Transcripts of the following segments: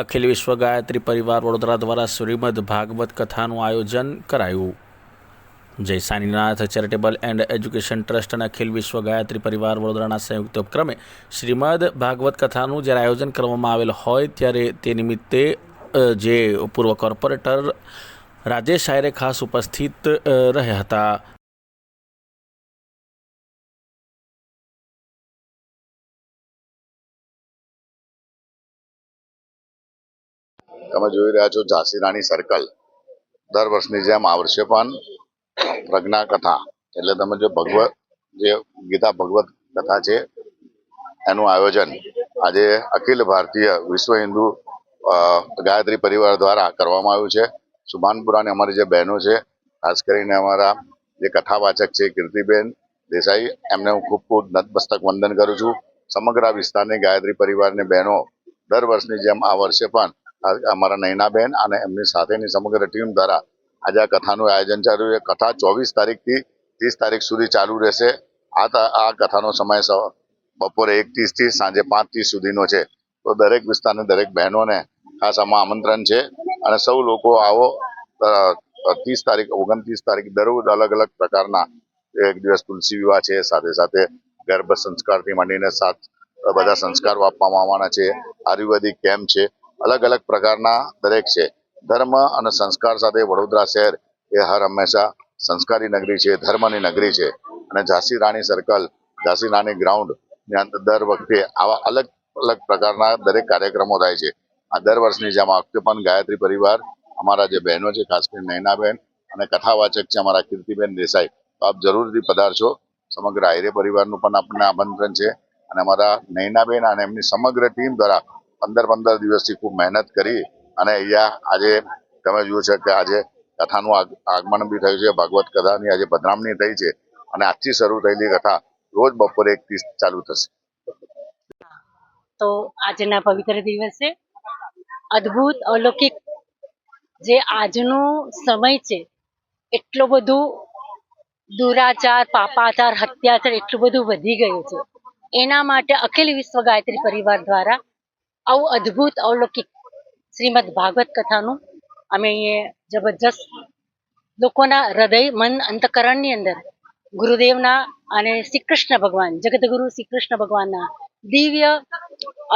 અખિલ વિશ્વ ગાયત્રી પરિવાર વડોદરા દ્વારા શ્રીમદ ભાગવત કથાનું આયોજન કરાયું. Jay Saninath charitable and education trust અને અખિલ વિશ્વ ગાયત્રી પરિવાર વડોદરાના સંયુક્ત ઉપક્રમે શ્રીમદ ભાગવત કથાનું જ્યારે આયોજન કરવામાં આવેલ હોય ત્યારે તે નિમિત્તે જે પૂર્વ કોર્પોરેટર રાજેશ આયરે ખાસ ઉપસ્થિત રહ્યા હતા. તમે જોઈ રહ્યા છો ઝાંસી રાણી સર્કલ દર વર્ષની જેમ આ વર્ષે પણ પ્રજ્ઞા કથા એટલે તમે જે ભગવત, જે ગીતા ભગવત કથા છે, એનું આયોજન આજે અખિલ ભારતીય વિશ્વ હિન્દુ ગાયત્રી પરિવાર દ્વારા કરવામાં આવ્યું છે. સુભાનપુરાની અમારી જે બહેનો છે, ખાસ કરીને અમારા જે કથાવાચક છે, કીર્તિબેન દેસાઈ, એમને હું ખૂબ ખૂબ નતમસ્તક વંદન કરું છું. સમગ્ર વિસ્તારની ગાયત્રી પરિવારની બહેનો દર વર્ષની જેમ આ વર્ષે પણ અમારા નૈનાબેન અને એમની સાથેની સમગ્ર ટીમ દ્વારા આજે આ કથાનું આયોજન ચાલુ છે કથા ચોવીસ તારીખથી ત્રીસ તારીખ સુધી ચાલુ રહેશે. આ આ કથાનો સમય બપોરે એક ત્રીસથી સાંજે પાંચ ત્રીસ સુધીનો છે. તો દરેક વિસ્તારની દરેક બહેનોને ખાસ આમાં આમંત્રણ છે. અને સૌ લોકો આવો ત્રીસ તારીખ, ઓગણત્રીસ તારીખ દરરોજ અલગ અલગ પ્રકારના એક દિવસ તુલસી વિવાહ છે. સાથે સાથે ગર્ભ સંસ્કારથી માંડીને સાત બધા સંસ્કારો આપવામાં આવવાના છે. આયુર્વેદિક કેમ્પ છે. અલગ અલગ પ્રકારના દરેક છે. ધર્મ અને સંસ્કાર સાથે વડોદરા શહેર એ હર હંમેશા સંસ્કારી નગરી છે, ધર્મની નગરી છે. અને ઝાંસી રાણી સર્કલ ઝાંસી રાણી ગ્રાઉન્ડની અંદર દર વખતે આવા અલગ અલગ પ્રકારના દરેક કાર્યક્રમો થાય છે. આ દર વર્ષની જેમ આ વખતે પણ ગાયત્રી પરિવાર, અમારા જે બહેનો છે, ખાસ કરીને નૈનાબેન અને કથાવાચક છે, અમારા કીર્તિબેન દેસાઈ. તો આપ જરૂરથી પધારશો. સમગ્ર આયરે પરિવારનું પણ આપણને આમંત્રણ છે. અને અમારા નૈનાબેન અને એમની સમગ્ર ટીમ દ્વારા પંદર પંદર દિવસથી ખૂબ મહેનત કરી અને અહીંયા આજે તમે જુઓ છો કે આજે કથાનું આગમન બી થયું છે, ભાગવત કથાની આજે પધરામણી થઈ છે અને આજથી શરૂ થયેલી કથા રોજ બપોરે એક ત્રીસ ચાલુ થશે. તો આજના પવિત્ર દિવસે અદ્ભુત, અલૌકિક જે આજનો સમય છે, એટલો બધું દુરાચાર, પાપાચાર, હત્યાચાર એટલું બધું વધી ગયું છે. એના માટે અખિલ વિશ્વ ગાયત્રી પરિવાર દ્વારા આવું અદ્ભુત અવલૌકિક શ્રીમદ ભાગવત કથાનું અમે અહીંયા જબરજસ્ત લોકોના હૃદય, મન, અંતકરણની અંદર ગુરુદેવના અને શ્રી કૃષ્ણ ભગવાન જગતગુરુ શ્રી કૃષ્ણ ભગવાનના દિવ્ય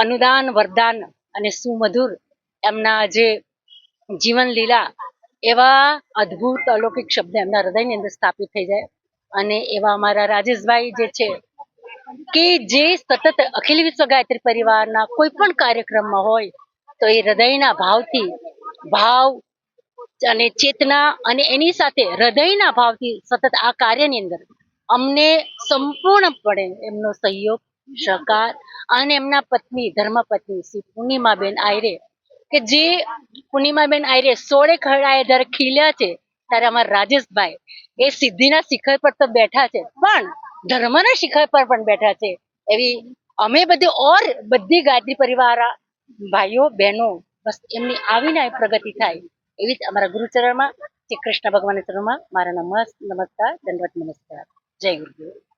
અનુદાન, વરદાન અને સુમધુર એમના જે જીવન લીલા એવા અદ્ભુત અલૌકિક શબ્દ એમના હૃદયની અંદર સ્થાપિત થઈ જાય. અને એવા અમારા રાજેશભાઈ જે છે કે જે સતત અખિલ વિશ્વ ગાયત્રી પરિવારના કોઈ પણ કાર્યક્રમમાં હોય, તો એ હૃદયના ભાવથી ભાવ અને ચેતના અને એની સાથે હૃદયના ભાવથી સતત આ કાર્યની અંદર અમને સંપૂર્ણપણે એમનો સહયોગ, સહકાર અને એમના પત્ની, ધર્મપત્ની શ્રી પૂર્ણિમાબેન આયરે, કે જે પૂર્ણિમાબેન આયરે સોળે ખરડાએ જ્યારે ખીલ્યા છે, ત્યારે અમારા રાજેશભાઈ એ સિદ્ધિના શિખર પર તો બેઠા છે. પણ ધર્મના શિખર પર પણ બેઠા છે. એવી અમે બધી ઓર બધી ગાયત્રી પરિવાર, ભાઈઓ, બહેનો, બસ એમની આવીને આવી પ્રગતિ થાય. એવી જ અમારા ગુરુચરણમાં, શ્રી કૃષ્ણ ભગવાનના ચરણમાં મારા નમસ, નમસ્કાર દંડવત નમસ્કાર. જય ગુરુદેવ.